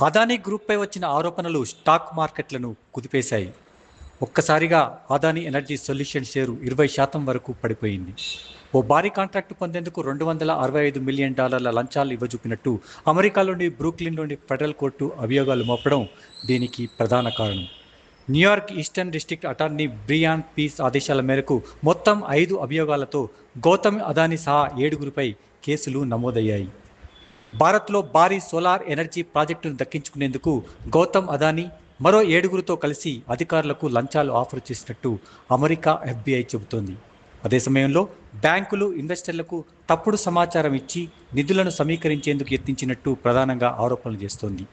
అదానీ గ్రూప్పై వచ్చిన ఆరోపణలు స్టాక్ మార్కెట్లను కుదిపేశాయి. ఒక్కసారిగా అదానీ ఎనర్జీ సొల్యూషన్ షేరు ఇరవై శాతం వరకు పడిపోయింది. ఓ భారీ కాంట్రాక్టు పొందేందుకు రెండు వందల అరవై ఐదు మిలియన్ డాలర్ల లంచాలు ఇవ్వజూపినట్టు అమెరికాలోని బ్రూక్లిన్లోని ఫెడరల్ కోర్టు అభియోగాలు మోపడం దీనికి ప్రధాన కారణం. New York eastern district attorney Breon Peace ఆదేశాల మేరకు మొత్తం ఐదు అభియోగాలతో గౌతమ్ అదానీ సహా ఏడుగురిపై కేసులు నమోదయ్యాయి. భారత్లో భారీ సోలార్ ఎనర్జీ ప్రాజెక్టును దక్కించుకునేందుకు గౌతమ్ అదానీ మరో ఏడుగురితో కలిసి అధికారులకు లంచాలు ఆఫర్ చేసినట్టు అమెరికా ఎఫ్బిఐ చెబుతోంది. అదే సమయంలో బ్యాంకులు ఇన్వెస్టర్లకు తప్పుడు సమాచారం ఇచ్చి నిధులను సమీకరించేందుకు యత్నించినట్టు ప్రధానంగా ఆరోపణలు చేస్తోంది.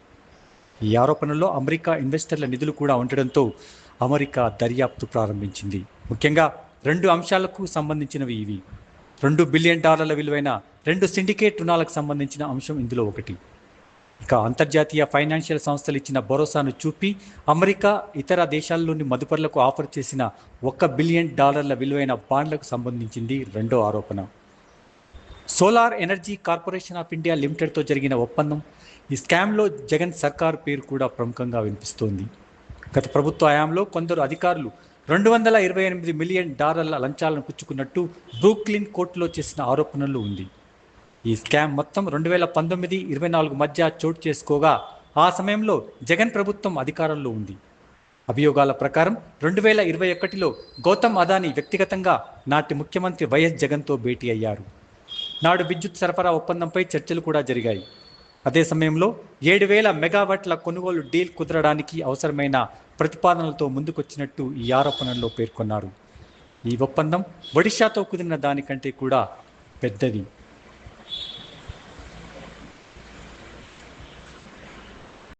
ఈ ఆరోపణల్లో అమెరికా ఇన్వెస్టర్ల నిధులు కూడా ఉండడంతో అమెరికా దర్యాప్తు ప్రారంభించింది. ముఖ్యంగా రెండు అంశాలకు సంబంధించినవి ఇవి. రెండు బిలియన్ డాలర్ల విలువైన రెండు సిండికేట్ రుణాలకు సంబంధించిన అంశం ఇందులో ఒకటి. ఇక అంతర్జాతీయ ఫైనాన్షియల్ సంస్థలు ఇచ్చిన భరోసాను చూపి అమెరికా ఇతర దేశాల్లోని మదుపర్లకు ఆఫర్ చేసిన ఒక్క బిలియన్ డాలర్ల విలువైన బాండ్లకు సంబంధించింది రెండో ఆరోపణ. Solar energy corporation of India లిమిటెడ్తో జరిగిన ఒప్పందం ఈ స్కామ్లో జగన్ సర్కార్ పేరు కూడా ప్రముఖంగా వినిపిస్తోంది. గత ప్రభుత్వ హయాంలో కొందరు అధికారులు రెండు వందల ఇరవై ఎనిమిది మిలియన్ డాలర్ల లంచాలను పుచ్చుకున్నట్టు బ్రూక్లిన్ కోర్టులో చేసిన ఆరోపణలు ఉంది. ఈ స్కామ్ మొత్తం రెండు వేల పంతొమ్మిది ఇరవై నాలుగు మధ్య చోటు చేసుకోగా ఆ సమయంలో జగన్ ప్రభుత్వం అధికారంలో ఉంది. అభియోగాల ప్రకారం రెండు వేల ఇరవై ఒకటిలో గౌతమ్ అదానీ వ్యక్తిగతంగా నాటి ముఖ్యమంత్రి వైఎస్ జగన్తో భేటీ అయ్యారు. నాడు విద్యుత్ సరఫరా ఒప్పందంపై చర్చలు కూడా జరిగాయి. అదే సమయంలో ఏడు వేల మెగావాట్ల కొనుగోలు డీల్ కుదరడానికి అవసరమైన ప్రతిపాదనలతో ముందుకొచ్చినట్టు ఈ ఆరోపణల్లో పేర్కొన్నారు. ఈ ఒప్పందం ఒడిశాతో కుదిరిన దానికంటే కూడా పెద్దది.